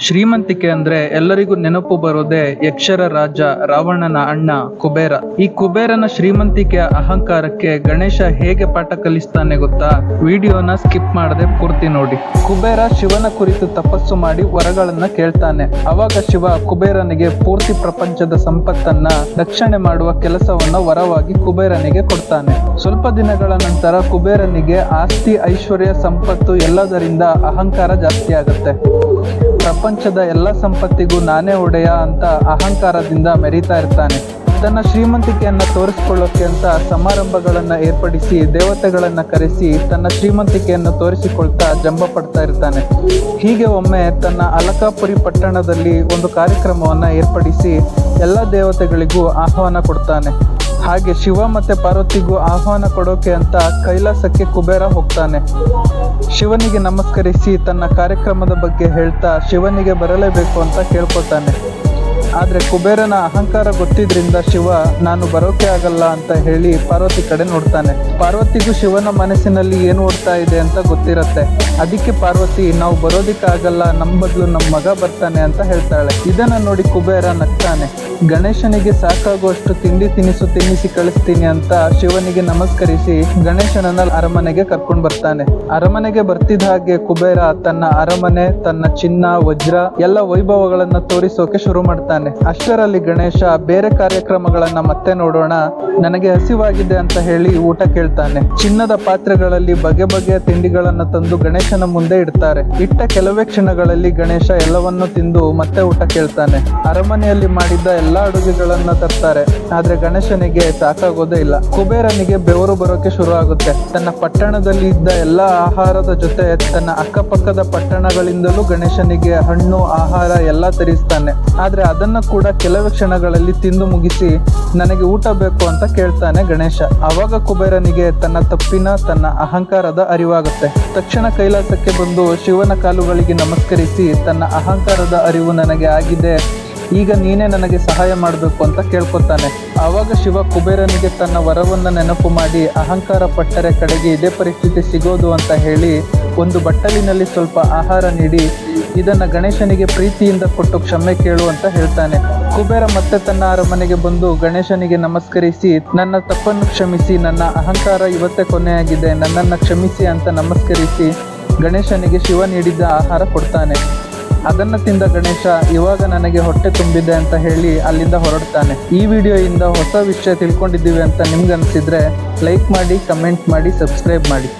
ಶ್ರೀಮಂತಿಕೆ ಅಂದ್ರೆ ಎಲ್ಲರಿಗೂ ನೆನಪು ಬರೋದೇ ಯಕ್ಷರ ರಾಜ ರಾವಣನ ಅಣ್ಣ ಕುಬೇರ. ಈ ಕುಬೇರನ ಶ್ರೀಮಂತಿಕೆಯ ಅಹಂಕಾರಕ್ಕೆ ಗಣೇಶ ಹೇಗೆ ಪಾಠ ಕಲಿಸ್ತಾನೆ ಗೊತ್ತಾ? ವಿಡಿಯೋನ ಸ್ಕಿಪ್ ಮಾಡದೆ ಪೂರ್ತಿ ನೋಡಿ. ಕುಬೇರ ಶಿವನ ಕುರಿತು ತಪಸ್ಸು ಮಾಡಿ ವರಗಳನ್ನ ಕೇಳ್ತಾನೆ. ಅವಾಗ ಶಿವ ಕುಬೇರನಿಗೆ ಪೂರ್ತಿ ಪ್ರಪಂಚದ ಸಂಪತ್ತನ್ನ ರಕ್ಷಣೆ ಮಾಡುವ ಕೆಲಸವನ್ನ ವರವಾಗಿ ಕುಬೇರನಿಗೆ ಕೊಡ್ತಾನೆ. ಸ್ವಲ್ಪ ದಿನಗಳ ನಂತರ ಕುಬೇರನಿಗೆ ಆಸ್ತಿ, ಐಶ್ವರ್ಯ, ಸಂಪತ್ತು ಎಲ್ಲದರಿಂದ ಅಹಂಕಾರ ಜಾಸ್ತಿ ಆಗುತ್ತೆ ಪ್ರಪಂಚದ ಎಲ್ಲ ಸಂಪತ್ತಿಗೂ ನಾನೇ ಒಡೆಯ ಅಂತ ಅಹಂಕಾರದಿಂದ ಮೆರೀತಾ ಇರ್ತಾನೆ. ತನ್ನ ಶ್ರೀಮಂತಿಕೆಯನ್ನು ತೋರಿಸಿಕೊಳ್ಳೋಕೆ ಅಂತ ಸಮಾರಂಭಗಳನ್ನು ಏರ್ಪಡಿಸಿ, ದೇವತೆಗಳನ್ನು ಕರೆಸಿ ತನ್ನ ಶ್ರೀಮಂತಿಕೆಯನ್ನು ತೋರಿಸಿಕೊಳ್ತಾ ಜಂಬ ಪಡ್ತಾ ಇರ್ತಾನೆ. ಹೀಗೆ ಒಮ್ಮೆ ತನ್ನ ಅಲಕಾಪುರಿ ಪಟ್ಟಣದಲ್ಲಿ ಒಂದು ಕಾರ್ಯಕ್ರಮವನ್ನು ಏರ್ಪಡಿಸಿ ಎಲ್ಲ ದೇವತೆಗಳಿಗೂ ಆಹ್ವಾನ ಕೊಡ್ತಾನೆ. ಹಾಗೆ ಶಿವ ಮತ್ತೆ ಪಾರ್ವತಿಗೂ ಆಹ್ವಾನ ಕೊಡೋಕೆ ಅಂತ ಕೈಲಾಸಕ್ಕೆ ಕುಬೇರ ಹೋಗ್ತಾನೆ. ಶಿವನಿಗೆ ನಮಸ್ಕರಿಸಿ ತನ್ನ ಕಾರ್ಯಕ್ರಮದ ಬಗ್ಗೆ ಹೇಳ್ತಾ ಶಿವನಿಗೆ ಬರಲೇಬೇಕು ಅಂತ ಕೇಳ್ಕೊತಾನೆ ಆದ್ರೆ ಕುಬೇರನ ಅಹಂಕಾರ ಗೊತ್ತಿದ್ರಿಂದ ಶಿವ, ನಾನು ಬರೋಕೆ ಆಗಲ್ಲ ಅಂತ ಹೇಳಿ ಪಾರ್ವತಿ ಕಡೆ ನೋಡ್ತಾನೆ. ಪಾರ್ವತಿಗೂ ಶಿವನ ಮನಸ್ಸಿನಲ್ಲಿ ಏನು ಓಡ್ತಾ ಇದೆ ಅಂತ ಗೊತ್ತಿರತ್ತೆ. ಅದಕ್ಕೆ ಪಾರ್ವತಿ, ನಾವು ಬರೋದಿಕ್ಕಾಗಲ್ಲ ನಮ್ಮ ಬದಲು ನಮ್ಮ ಮಗ ಬರ್ತಾನೆ ಅಂತ ಹೇಳ್ತಾಳೆ. ಇದನ್ನ ನೋಡಿ ಕುಬೇರ ನಗ್ತಾನೆ. ಗಣೇಶನಿಗೆ ಸಾಕಾಗುವಷ್ಟು ತಿಂಡಿ ತಿನಿಸು ತಿನ್ನಿಸಿ ಕಳಿಸ್ತೀನಿ ಅಂತ ಶಿವನಿಗೆ ನಮಸ್ಕರಿಸಿ ಗಣೇಶನನ್ನ ಅರಮನೆಗೆ ಕರ್ಕೊಂಡು ಬರ್ತಾನೆ. ಅರಮನೆಗೆ ಬರ್ತಿದ್ದ ಹಾಗೆ ಕುಬೇರ ತನ್ನ ಅರಮನೆ, ತನ್ನ ಚಿನ್ನ, ವಜ್ರ, ಎಲ್ಲ ವೈಭವಗಳನ್ನ ತೋರಿಸೋಕೆ ಶುರು ಮಾಡ್ತಾನೆ. ಅಷ್ಟರಲ್ಲಿ ಗಣೇಶ, ಬೇರೆ ಕಾರ್ಯಕ್ರಮಗಳನ್ನ ಮತ್ತೆ ನೋಡೋಣ, ನನಗೆ ಹಸಿವಾಗಿದೆ ಅಂತ ಹೇಳಿ ಊಟ ಕೇಳ್ತಾನೆ. ಚಿನ್ನದ ಪಾತ್ರೆಗಳಲ್ಲಿ ಬಗೆ ಬಗೆಯ ತಿಂಡಿಗಳನ್ನ ತಂದು ಗಣೇಶನ ಮುಂದೆ ಇಡ್ತಾರೆ. ಇಟ್ಟ ಕೆಲವೇ ಕ್ಷಣಗಳಲ್ಲಿ ಗಣೇಶ ಎಲ್ಲವನ್ನು ತಿಂದು ಮತ್ತೆ ಊಟ ಕೇಳ್ತಾನೆ. ಅರಮನೆಯಲ್ಲಿ ಮಾಡಿದ್ದ ಎಲ್ಲಾ ಅಡುಗೆಗಳನ್ನ ತರ್ತಾರೆ. ಆದ್ರೆ ಗಣೇಶನಿಗೆ ಸಾಕಾಗೋದೇ ಇಲ್ಲ. ಕುಬೇರನಿಗೆ ಬೆವರು ಬರೋಕೆ ಶುರು ಆಗುತ್ತೆ. ತನ್ನ ಪಟ್ಟಣದಲ್ಲಿ ಇದ್ದ ಎಲ್ಲಾ ಆಹಾರದ ಜೊತೆ ತನ್ನ ಅಕ್ಕಪಕ್ಕದ ಪಟ್ಟಣಗಳಿಂದಲೂ ಗಣೇಶನಿಗೆ ಹಣ್ಣು, ಆಹಾರ ಎಲ್ಲ ತರಿಸ್ತಾನೆ. ಆದ್ರೆ ಅದನ್ನ ಕೂಡ ಕೆಲವೇ ಕ್ಷಣಗಳಲ್ಲಿ ತಿಂದು ಮುಗಿಸಿ ನನಗೆ ಊಟ ಬೇಕು ಅಂತ ಕೇಳ್ತಾನೆ ಗಣೇಶ. ಆವಾಗ ಕುಬೇರನಿಗೆ ತನ್ನ ತಪ್ಪಿನ, ತನ್ನ ಅಹಂಕಾರದ ಅರಿವಾಗುತ್ತೆ. ತಕ್ಷಣ ಕೈಲಾಸಕ್ಕೆ ಬಂದು ಶಿವನ ಕಾಲುಗಳಿಗೆ ನಮಸ್ಕರಿಸಿ ತನ್ನ ಅಹಂಕಾರದ ಅರಿವು ನನಗೆ ಆಗಿದೆ. ಈಗ ನೀನೇ ನನಗೆ ಸಹಾಯ ಮಾಡಬೇಕು ಅಂತ ಕೇಳ್ಕೊತಾನೆ. ಆವಾಗ ಶಿವ ಕುಬೇರನಿಗೆ ತನ್ನ ವರವನ್ನು ನೆನಪು ಮಾಡಿ ಅಹಂಕಾರ ಪಟ್ಟರೆ ಕಡೆಗೆ ಇದೇ ಪರಿಸ್ಥಿತಿ ಸಿಗೋದು ಅಂತ ಹೇಳಿ ಒಂದು ಬಟ್ಟಲಿನಲ್ಲಿ ಸ್ವಲ್ಪ ಆಹಾರ ನೀಡಿ ಇದನ್ನ ಗಣೇಶನಿಗೆ ಪ್ರೀತಿಯಿಂದ ಕೊಟ್ಟು ಕ್ಷಮೆ ಕೇಳು ಅಂತ ಹೇಳ್ತಾನೆ. ಕುಬೇರ ಮತ್ತೆ ತನ್ನ ಅರಮನೆಗೆ ಬಂದು ಗಣೇಶನಿಗೆ ನಮಸ್ಕರಿಸಿ, ನನ್ನ ತಪ್ಪನ್ನು ಕ್ಷಮಿಸಿ, ನನ್ನ ಅಹಂಕಾರ ಇವತ್ತೇ ಕೊನೆಯಾಗಿದೆ, ನನ್ನನ್ನು ಕ್ಷಮಿಸಿ ಅಂತ ನಮಸ್ಕರಿಸಿ ಗಣೇಶನಿಗೆ ಶಿವ ನೀಡಿದ್ದ ಆಹಾರ ಕೊಡ್ತಾನೆ. ಅದನ್ನ ತಿಂದ ಗಣೇಶ ಇವಾಗ ನನಗೆ ಹೊಟ್ಟೆ ತುಂಬಿದೆ ಅಂತ ಹೇಳಿ ಅಲ್ಲಿಂದ ಹೊರಡ್ತಾನೆ. ಈ ವಿಡಿಯೋಯಿಂದ ಹೊಸ ವಿಷಯ ತಿಳ್ಕೊಂಡಿದ್ದೀವಿ ಅಂತ ನಿಮ್ಗೆ ಅನಿಸಿದ್ರೆ ಲೈಕ್ ಮಾಡಿ, ಕಮೆಂಟ್ ಮಾಡಿ, ಸಬ್ಸ್ಕ್ರೈಬ್ ಮಾಡಿ.